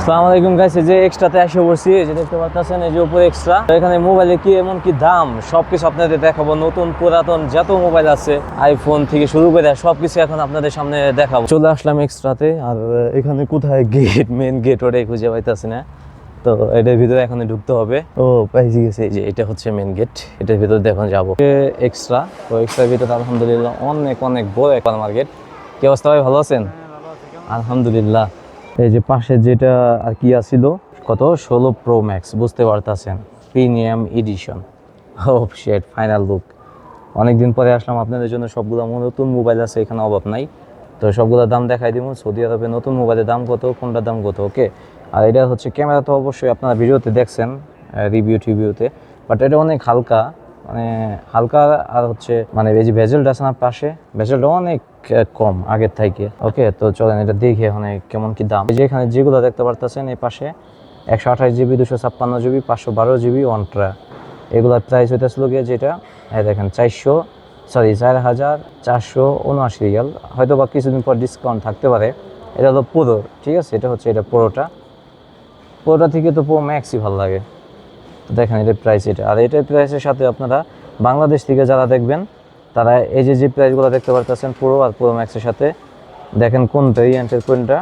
আসসালামু আলাইকুম গাইস এই যে এক্সট্রাতে এসে বসছি এই যে দেখতে পাচ্ছেন এই যে উপরে এক্সট্রা এখানে মোবাইলে কি এমন কি দাম? সবকিছু আপনাদের দেখাবো। নতুন পুরাতন যত মোবাইল আছে আইফোন থেকে শুরু করে সবকিছু এখন আপনাদের সামনে দেখাবো। চলে আসলাম এক্সট্রাতে আর এখানে কোথায় গেট মেন গেট ওটাই খুঁজে পাইতেছি না। তো এটার ভিতরে এখন ঢুকতে হবে। ও পাইছি গেছে। যে এটা হচ্ছে মেন গেট এটার ভিতরে দেখুন যাব। এক্সট্রা তো এক্সট্রার ভিতরে আলহামদুলিল্লাহ অনেক অনেক বড় একটা মার্কেট কি অবস্থা ভাই ভালো আছেন? আলহামদুলিল্লাহ। এই যে পাশে যেটা আর কি আছিল, কত? ষোলো প্রো ম্যাক্স বুঝতে পারতেছেন? প্রিমিয়াম এডিশন ও শেট ফাইনাল লুক অনেকদিন পরে আসলাম, আপনাদের জন্য সবগুলো নতুন মোবাইল আছে, এখানে অভাব নাই। তো সবগুলোর দাম দেখাই দিব সৌদি আরবে নতুন মোবাইলের দাম কত, কোনটার দাম কত ওকে আর এটা হচ্ছে, ক্যামেরা তো অবশ্যই আপনারা ভিডিওতে দেখছেন রিভিউ টিভিউতে বাট এটা অনেক হালকা। মানে হালকা আর হচ্ছে মানে এই যে ভেজেলটা আছে না পাশে, ভেজেলটা অনেক কম আগের থেকে। ওকে, তো চলেন এটা দেখি এখানে কেমন কি দাম। যে এখানে যেগুলো দেখতে পারতেছেন এই পাশে, একশো আঠাশ জিবি, দুশো ছাপ্পান্ন জিবি, পাঁচশো বারো জিবি, ওয়ানট্রা। এগুলোর প্রাইস হইতেছিল গিয়ে যেটা এই দেখেন, চারশো সরি চার হাজার চারশো উনআশি রিয়াল। হয়তো বা কিছুদিন পর ডিসকাউন্ট থাকতে পারে। এটা হলো পুরো, ঠিক আছে? এটা হচ্ছে, এটা পুরোটা। পুরোটা থেকে তো পুরো ম্যাক্সই ভালো লাগে। দেখেন এটার প্রাইস এটা। আর এটার প্রাইসের সাথে আপনারা বাংলাদেশ থেকে যারা দেখবেন, তারা এই যে যে প্রাইসগুলো দেখতে পারতেছেন পুরো আর পুরো ম্যাক্সের সাথে, দেখেন কোন ভেরিয়েন্টের কোনটা?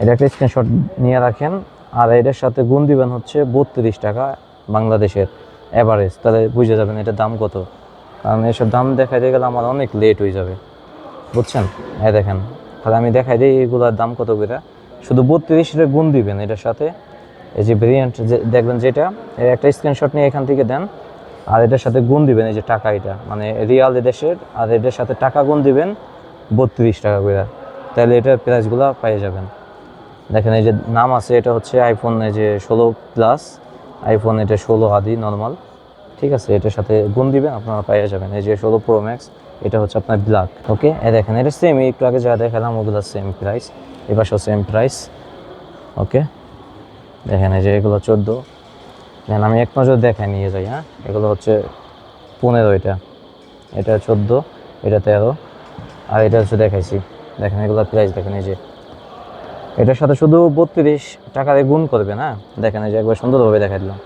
এটা একটা স্ক্রিনশট নিয়ে রাখেন। আর এটার সাথে গুণ দিবেন হচ্ছে বত্রিশ টাকা বাংলাদেশের অ্যাভারেজ তাহলে বুঝে যাবেন এটার দাম কত। কারণ এসব দাম দেখাইতে গেলে আমার অনেক লেট হয়ে যাবে। বুঝছেন? হ্যাঁ দেখেন। তাহলে আমি দেখাই দিই এগুলোর দাম কত করে। শুধু বত্রিশটা গুণ দিবেন এটার সাথে। এই যে ভেরিয়েন্ট দেখবেন যেটা এর একটা স্ক্রিনশট নিয়ে এখান থেকে দেন, আর এটার সাথে গুণ দিবেন, এই যে টাকা এটা মানে রিয়াল এদেশের আর এটার সাথে টাকা গুণ দিবেন বত্রিশ টাকা করে, তাহলে এটার প্রাইসগুলো পেয়ে যাবেন। দেখেন এই যে নাম আছে, এটা হচ্ছে আইফোন এই যে ষোলো প্লাস আইফোন এটা ষোলো আদি নর্মাল ঠিক আছে? এটার সাথে গুণ দিবেন, আপনারা পেয়ে যাবেন। এই যে ষোলো প্রো ম্যাক্স এটা হচ্ছে আপনার ব্ল্যাক ওকে এ দেখেন, এটা সেম একটু আগে যা দেখালাম, ওগুলো সেম প্রাইস এবার সেম প্রাইস ওকে দেখেন এই যে এগুলো চোদ্দ। দেখেন আমি এক নজর দেখাই নিয়ে যাই হ্যাঁ? এগুলো হচ্ছে পনেরো এটা। এটা চোদ্দ, এটা তেরো, আর এটা হচ্ছে দেখাইছি। দেখেন এগুলো প্রাইস দেখেন এই যে। এটার সাথে শুধু বত্রিশ টাকারে গুণ করবে, না? দেখেন এই যে একবার সুন্দরভাবে দেখাই দিলাম।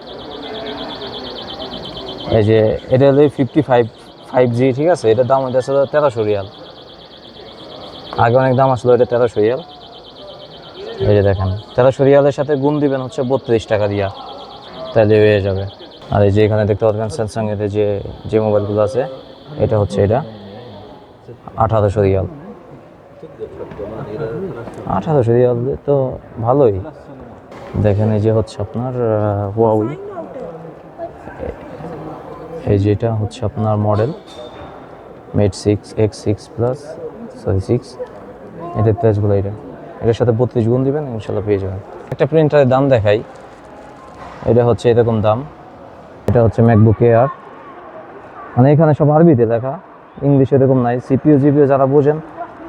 এই যে এটা হলো ফিফটি ফাইভ ফাইভ জি ঠিক আছে? এটার দাম হইতেছে তেরোশো রিয়াল। আগে অনেক দাম আসলো, এটা তেরোশো রিয়াল। এই যে দেখেন তেরোশো রিয়ালের সাথে গুণ দিবেন হচ্ছে বত্রিশ টাকা দিয়া, তাহলে হয়ে যাবে। আর এই যে এখানে দেখতে পাচ্ছেন স্যামসাং এর যে যে মোবাইলগুলো আছে, এটা হচ্ছে এটা আঠারোশো রিয়াল আঠারোশো রিয়াল তো ভালোই। দেখেন এই যে হচ্ছে আপনার ওয়াউই এই যেটা হচ্ছে আপনার model Mate six X six plus sorry six এটার প্রাইসগুলো এটা। এটার সাথে বত্রিশ গুণ দিবেন, ইনশাল্লাহ পেয়ে যাবেন। একটা প্রিন্টারের দাম দেখাই। এটা হচ্ছে এরকম দাম। এটা হচ্ছে ম্যাকবুক এয়ার মানে এখানে সব আরবিতে লেখা। ইংলিশ এরকম নাই। সিপিও জিপিও যারা বোঝেন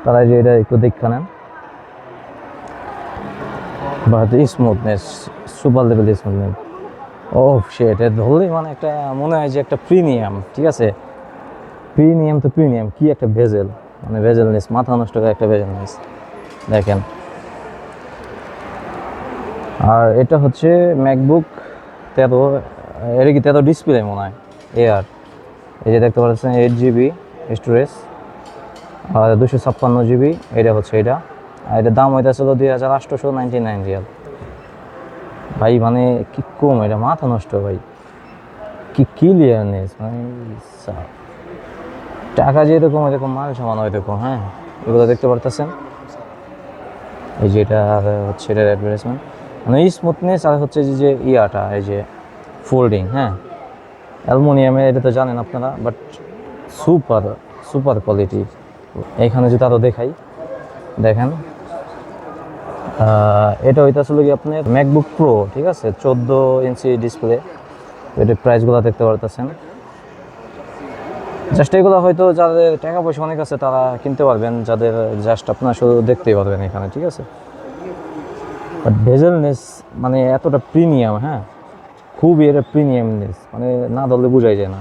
তারা যে এটা একটু দেখা নেন। But smoothness super level smoothness O set এটা ধরলেই মানে একটা, মনে হয় যে একটা প্রিমিয়াম ঠিক আছে? প্রিমিয়াম তো প্রিমিয়াম কি একটা ভেজেল। মানে ভেজেলনেস মাথা নষ্ট করে একটা ভেজেলনেস দেখেন। আর এটা হচ্ছে ম্যাকবুক তেরো, এটা কি তেরো ডিসপ্লে মনে হয়? এয়ার এই যে দেখতে পাচ্ছেন এইট জিবি স্টোরেজ আর দুশো ছাপ্পান্ন জিবি এটা হচ্ছে এটা। আর এটার দাম হইতেছিল দুই হাজার আটশোশো নাইনটি নাইন রিয়াল। ভাই মানে কি কম এটা? মাথা নষ্ট, ভাই। কি ক্লিয়ারনেস মানে টাকা যেরকম এরকম মাল সমান ওইরকম হ্যাঁ? এগুলো দেখতে পারতেছেন? এই যে এটা হচ্ছে এটার অ্যাডভার্টাইজমেন্ট মানে স্মুথনেস আর হচ্ছে যে যে ইয়াটা, এই যে ফোল্ডিং হ্যাঁ? অ্যালমোনিয়ামের এটা তো জানেন আপনারা বাট সুপার সুপার কোয়ালিটি এইখানে যদি আরও দেখাই, দেখেন। এটা এটা হইতেছিল কি আপনার ম্যাকবুক প্রো ঠিক আছে? চোদ্দ ইঞ্চি ডিসপ্লে এটার প্রাইসগুলো দেখতে পারতেছেন। জাস্ট এগুলো হয়তো যাদের টাকা পয়সা অনেক আছে, তারা কিনতে পারবেন। যাদের জাস্ট আপনার শুধু দেখতেই পারবেন এখানে, ঠিক আছে? বাট ভেজেলনেস মানে এতটা প্রিমিয়াম হ্যাঁ? খুবই এটা প্রিমিয়ামনেস মানে না ধরলে বোঝাই যায় না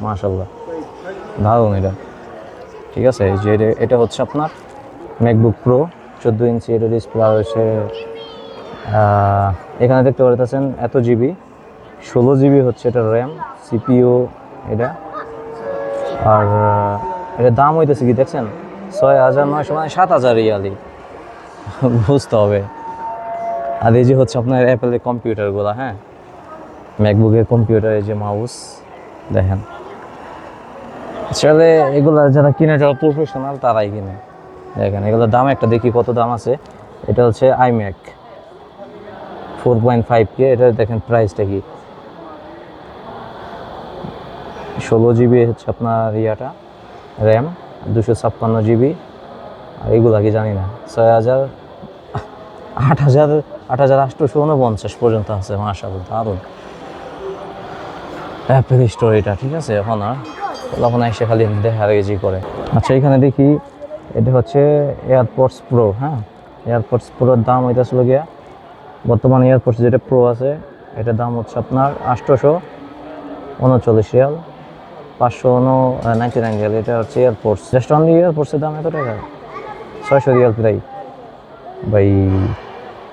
মাশাল্লাহ দারুণ এটা। ঠিক আছে যে এটা- হচ্ছে আপনার ম্যাকবুক প্রো চোদ্দ ইঞ্চি এটা ডিসপ্লে হচ্ছে এখানে দেখতে পারতেছেন এত জিবি ষোলো জিবি হচ্ছে এটা র্যাম সিপিইউ এটা। আর এটা দাম হইতেছে কি দেখছেন? ছয় হাজার নয়শো মানে সাত হাজার রিয়ালি। বুঝতে হবে। আর এই যে হচ্ছে আপনার অ্যাপেলের কম্পিউটারগুলো হ্যাঁ? ম্যাকবুকের কম্পিউটারের যে মাউস দেখেন। আসলে এগুলো যারা কিনে, যারা প্রফেশনাল তারাই কিনে। দেখেন, এগুলোর দাম একটা দেখি কত দাম আছে। এটা হচ্ছে iMac four point five K এটা দেখেন প্রাইসটা কি? ষোলো জিবি হচ্ছে আপনার ইয়াটা র্যাম দুশো ছাপ্পান্ন জিবি আর এগুলা কি জানি না, ছয় হাজার আট হাজার আট হাজার আটশোশো উনপঞ্চাশ পর্যন্ত আছে মাসাল দারুণ। অ্যাপেল স্টোর এটা, ঠিক আছে? এখন আর তখন এসে খালি দেখা রেজি করে। আচ্ছা এখানে দেখি, এটা হচ্ছে এয়ারপোর্টস প্রো হ্যাঁ? এয়ারপোর্টস প্রোর দাম হইতেছিল গিয়া, বর্তমান এয়ারপোর্টস যেটা প্রো আছে, এটার দাম হচ্ছে আপনার আটশোশো উনচল্লিশ রিয়াল, পাঁচশো উন নাইনটি নাইন রিয়াল। এটা হচ্ছে এয়ারপোর্টস জাস্ট অনলি এয়ারপোর্টসের দাম এত টাকা? ছয়শো রিয়াল প্রায়। ভাই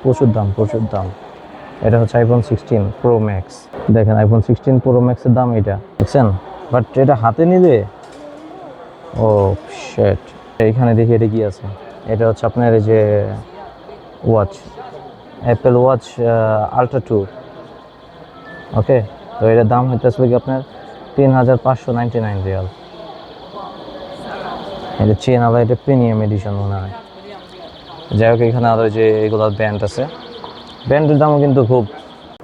প্রচুর দাম প্রচুর দাম। এটা হচ্ছে আইফোন সিক্সটিন প্রো ম্যাক্স দেখেন আইফোন সিক্সটিন প্রো ম্যাক্সের দাম এটা, দেখছেন? বাট এটা হাতে নিলে? ও শেট এইখানে দেখি এটা কি আছে। এটা হচ্ছে আপনার যে watch Apple Watch Ultra two okay তো এটার দাম হইতেছিল কি আপনার তিন হাজার পাঁচশো নাইনটি নাইন রিয়াল। এটা চেন আলাদা এটা প্রিমিয়াম এডিশন মনে হয়। যাই হোক, এখানে আরও যে এগুলোর ব্যান্ড আছে। ব্যান্ডের দামও কিন্তু খুব।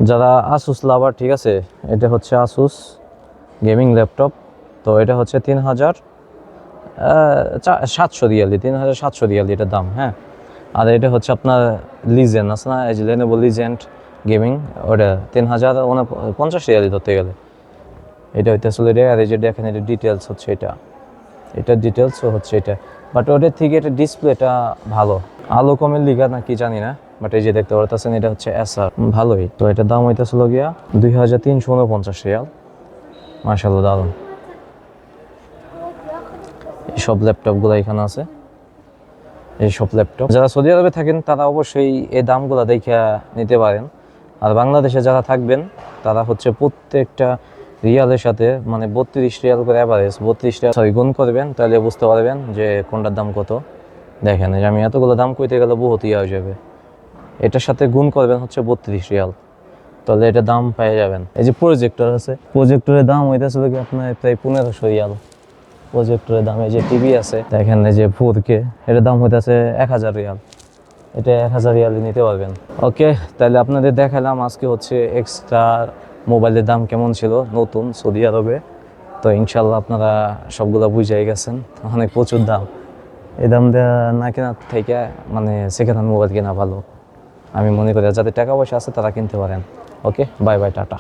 যারা আসুস লাভার ঠিক আছে, এটা হচ্ছে আসুস গেমিং ল্যাপটপ তো এটা হচ্ছে তিন হাজার সাতশো রিয়ালি, তিন হাজার সাতশো রিয়ালি এটার দাম হ্যাঁ। আর এটা হচ্ছে আপনার লিজেন্ড আছে না? এই যে লেনেবো লিজেন্ড গেমিং ওটা তিন হাজার পঞ্চাশ রিয়ালি ধরতে গেলে। এটা হইতে আসলে এটা আর এই যে দেখেন এটা ডিটেলস হচ্ছে এটা। এটার ডিটেলসও হচ্ছে এটা। বাট ওটার থেকে এটা ডিসপ্লেটা ভালো। আলো কমের লিগা না কি জানি না বাট এই যে দেখতে পারতেছেন, এটা হচ্ছে এসআর ভালোই। তো এটার দাম হইতেছিল গিয়া দুই হাজার তিনশো উনপঞ্চাশ রিয়াল। মার্শাল্লাহ দারুণ এই সব ল্যাপটপগুলো এখানে আছে। এইসব ল্যাপটপ যারা সৌদি আরবে থাকেন, তারা অবশ্যই এই দামগুলো দেখে নিতে পারেন। আর বাংলাদেশে যারা থাকবেন, তারা হচ্ছে প্রত্যেকটা রিয়ালের সাথে মানে বত্রিশ রিয়াল করে অ্যাভারেজ বত্রিশ রিয়াল সরি গুণ করবেন, তাহলে বুঝতে পারবেন যে কোনটার দাম কত। দেখেন যে আমি এতগুলো দাম কইতে গেলে বহুত ইয়ে হয়ে যাবে। এটার সাথে গুণ করবেন হচ্ছে বত্রিশ রিয়াল। তাহলে এটা দাম পেয়ে যাবেন। এই যে প্রজেক্টর আছে প্রজেক্টরের দাম হইতেছিল কি আপনার প্রায় পনেরোশো রিয়াল। প্রজেক্টরের দাম, এই যে টিভি আছে, দেখেন এই যে ফোর কে এটার দাম হইতেছে এক হাজার রিয়াল। এটা এক হাজার রিয়ালে নিতে পারবেন। ওকে তাহলে আপনাদের দেখালাম আজকে হচ্ছে এক্সট্রা মোবাইলের দাম কেমন ছিল? নতুন, সৌদি আরবে। তো ইনশাল্লাহ আপনারা সবগুলো বুঝে গেছেন। অনেক প্রচুর দাম। এই দাম দেওয়া না কেনার থেকে মানে সেকেন্ড হ্যান্ড মোবাইল কেনা ভালো। আমি মনে করি যাদের টাকা পয়সা আছে তারা কিনতে পারেন। Okay bye bye tata.